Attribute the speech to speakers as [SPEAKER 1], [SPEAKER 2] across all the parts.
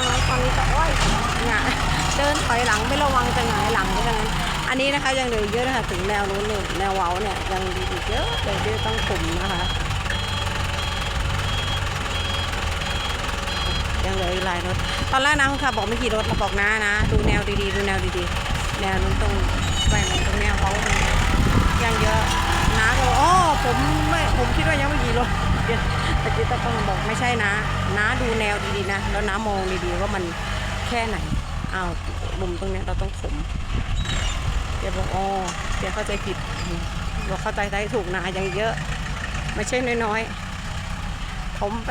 [SPEAKER 1] ะตอนนี้ก็โอ้ยหงายเดินถอยหลังไม่ระวังจะหงายหลังไปทั้งนั้นอันนี้นะคะยังเหลือเยอะนะคะถึงแนวนู้นเนี่ยแนวเว้าเนี่ยยังอีกเยอะเลยที่ต้องคุมนะคะยังเหลืออีกหลายรถตอนแรกนะคุณขับบอกไม่กี่รถเราบอกนะนะ ดูแนวดีๆดูแนวดีๆ แนวนู้นตรงแบ่งตรงแนวเขาตรงนี้ยังเยอะนะก็บอกอ๋อผมไม่ผมคิดว่ายังไม่กี่รถ เดี๋ยวตะกี้ตะกล้องบอกไม่ใช่นะนะดูแนวดีๆนะ แล้วนะมองดีๆว่ามันแค่ไหนอ้าวมุมตรงเนี้ยเราต้องถมเดี๋ยวบอกอ๋อเดี๋ยวเข้าใจผิดเราเข้าใจได้ถูกนะยังเยอะ ไม่ใช่น้อยๆผมไป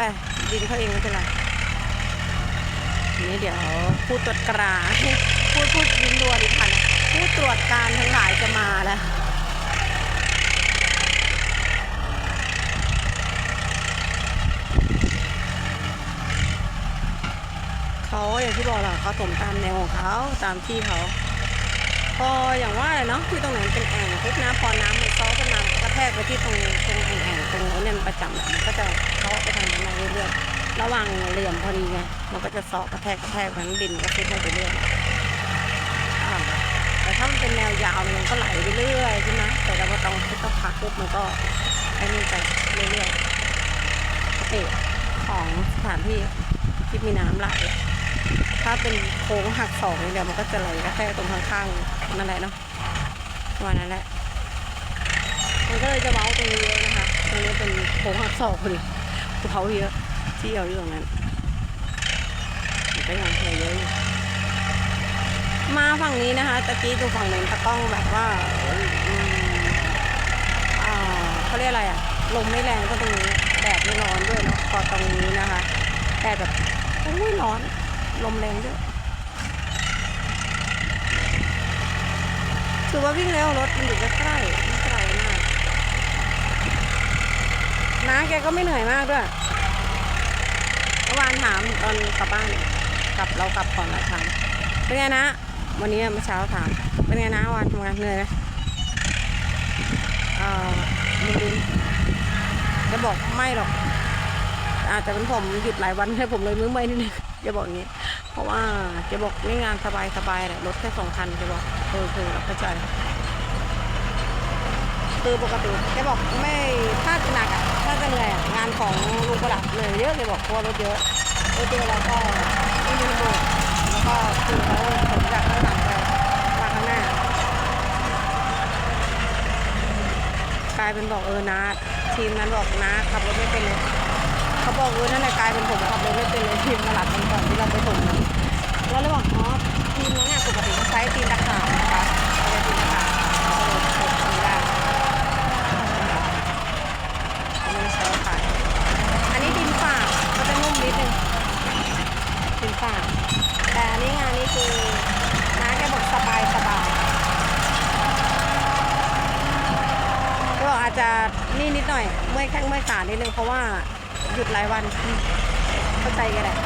[SPEAKER 1] ดินเขาเองไม่เป็นไรนี่เดี๋ยวผู้ตรวจกราพูดพูดยินดัวดิพันผู้ตรวจการทั้งหลายจะมาแล้ว เขาอย่างที่บอกแหละเขาถมตามแนวของเขาตามที่เขาพออย่างว่าเนาะที่ตรงไหนเป็นแอ่งปุ๊บนะพอน้ำมันซ้อขึ้นมากระแทกไปที่ตรงตรงแอ่งๆตรงนั้นเนี่ยประจำอะมันก็จะเขาะไปทางนั้นมาเรื่อยๆระหว่างเหลี่ยมพอดีไงมันก็จะซ้อกระแทกกระแทกนั้นดินก็คิดไปเรื่อยแต่ถ้ามันเป็นแนวยาวมันก็ไหลไปเรื่อยใช่ไหมแต่เราก็ต้องที่ต้องพักปุ๊บมันก็ไอ้นี่ไปเรื่อยๆปกติของสถานที่ที่มีน้ำไหล ถ้าเป็นโค้งหักศอกนี่เดี๋ยวมันก็จะไหลกระแทกตรงข้างๆนั่นแหละเนาะประมาณนั้นแหละมันก็เลยจะเว้าตรงนี้เยอะนะคะตรงนี้เป็นโค้งหักศอกพอดีภูเขาเยอะที่เอาอยู่ตรงนั้นก็ยังเยอะอยู่มาฝั่งนี้นะคะตะกี้ดูฝั่งนั้นตะกล้องแบบว่าอืมอ่าเขาเรียกอะไรอะลมไม่แรงก็ตรงนี้แดดไม่ร้อนด้วยเนาะพอตรงนี้นะคะแดดแบบโอ้ยร้อน ลมแรงด้วยถือว่าวิ่งเร็วรถมันอยู่ใกล้ๆไม่ไกลมากน้าแกก็ไม่เหนื่อยมากด้วยเมื่อวานถามตอนกลับบ้านกลับเรากลับก่อนละถามเป็นไงนะ วันนี้เมื่อเช้าถาม เป็นไงนะวันทำงานเหนื่อยไหมเออมึนจะบอกไม่หรอก อาจจะเป็นผมหยุดหลายวันให้ผมเลยมือไม่นิดนึงจะบอกอย่างนี้ เพราะว่าจะบอกนี่งานสบายสบายแหละรถแค่สองคันจะบอกเออคือเราเข้าใจคือปกติแกบอกไม่ถ้าหนักอะถ้าจะเหนื่อยอะงานของลุงประหลัดเหนื่อยเยอะเลยบอกเพราะว่ารถเยอะรถเยอะแล้วก็ไม่มีโบกแล้วก็คือเขาผมจากข้างหลังไปมาข้างหน้ากลายเป็นบอกเออนะทีมนั้นบอกนะขับรถไม่เป็นเลย เขาบอกเออนั่นแหละกลายเป็นผมขับรถไม่เป็นเลยทีมตลาดกันก่อนที่เราไปถมนั้นแล้วเลยบอกอ๋อทีมนั้นเนี่ยปกติเขาใช้ตีนตะขาบนะคะใช้ตีนตะขาบเขาก็เลยถมทำได้เขาไม่ได้ใช้ขายอันนี้ดินฝากก็จะนุ่มนิดนึงดินฝาแต่อันนี้งานนี้คือน้าแกบอกสบายสบายก็อาจจะนี่นิดหน่อยเมื่อยแข้งเมื่อยขานิดนึงเพราะว่า หยุดหลายวันเข้าใจกันแหละ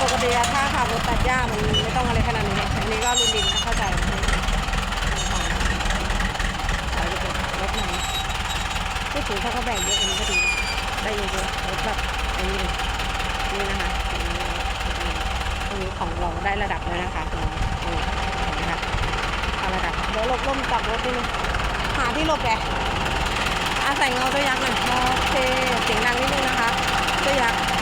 [SPEAKER 1] ปกติถ้าขับรถตัดหญ้ามันไม่ต้องอะไรขนาดนี้อันนี้ก็รุนดินนะเข้าใจขอจะเป็นรถไหนพูดถึงถ้าเขาแบ่งเยอะอันนี้ก็ดีได้เยอะๆรถแบบอันนี้นี่นะคะตรงนี้ตรงนี้ของเราได้ระดับแล้วนะคะตรงนี้ตรงนี้นะคะระดับเดี๋ยวหลบร่มจับรถนิดนึงหาที่หลบแก อาใส่เงาตัวยักษ์หน่อยโอเคเสียงดังนิดนึงนะคะ ตัวยักษ์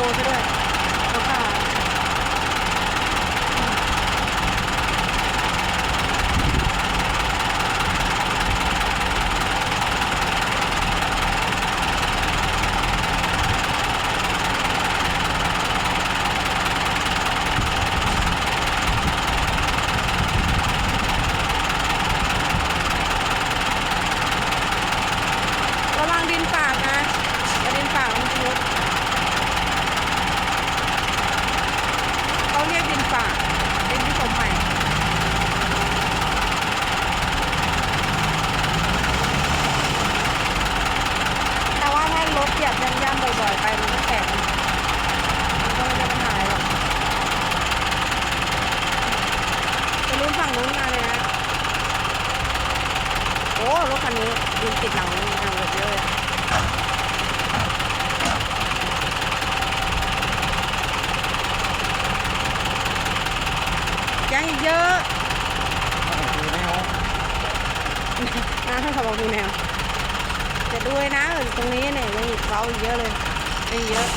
[SPEAKER 1] 面白い。 เหยียบย่ำๆบ่อยๆไปมันก็แข็งมันก็ไม่ได้ปัญหาหรอกไปลุ้นฝั่งนู้นมาเลยนะ โอ้รถคันนี้ยินติดหลังหลังรถเยอะเลยยังอีกเยอะ
[SPEAKER 2] นว
[SPEAKER 1] นะให้ขับรถดูแนว จะด้วยนะเออตรงนี้เนี่ยยังอีกเสาอีกเยอะเลยยังอีกเยอะ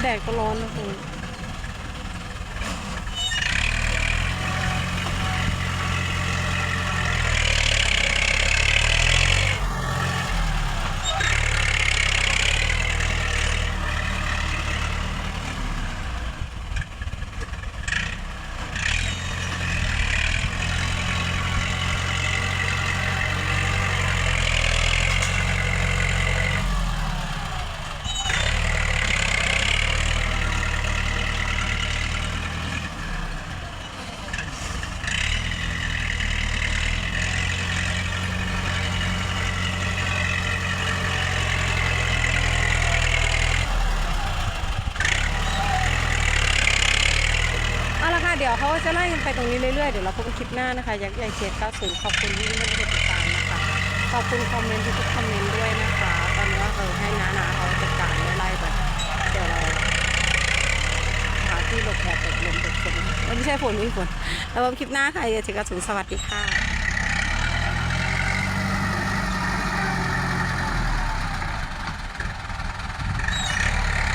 [SPEAKER 1] แดดก็ร้อนนะคุณ ดี๋ยวเขาจะไล่กันไปตรงนี้เรื่อยๆ เดี๋ยวเราพบกันคลิปหน้านะคะยักษ์ใหญ่เขต90ขอบคุณที่ไม่ได้ติดตามนะคะ ขอบคุณคอมเมนต์ทุกๆคอมเมนต์ด้วยนะคะ ตอนนี้ก็เออให้น้าๆเขาจัดการไล่ไปเดี๋ยวเราหาที่หลบแดดหลบลมหลบฝนไม่ใช่ฝนไม่ฝนแล้วพบคลิปหน้าค่ะยักษ์เขต90สวัสดีค่ะ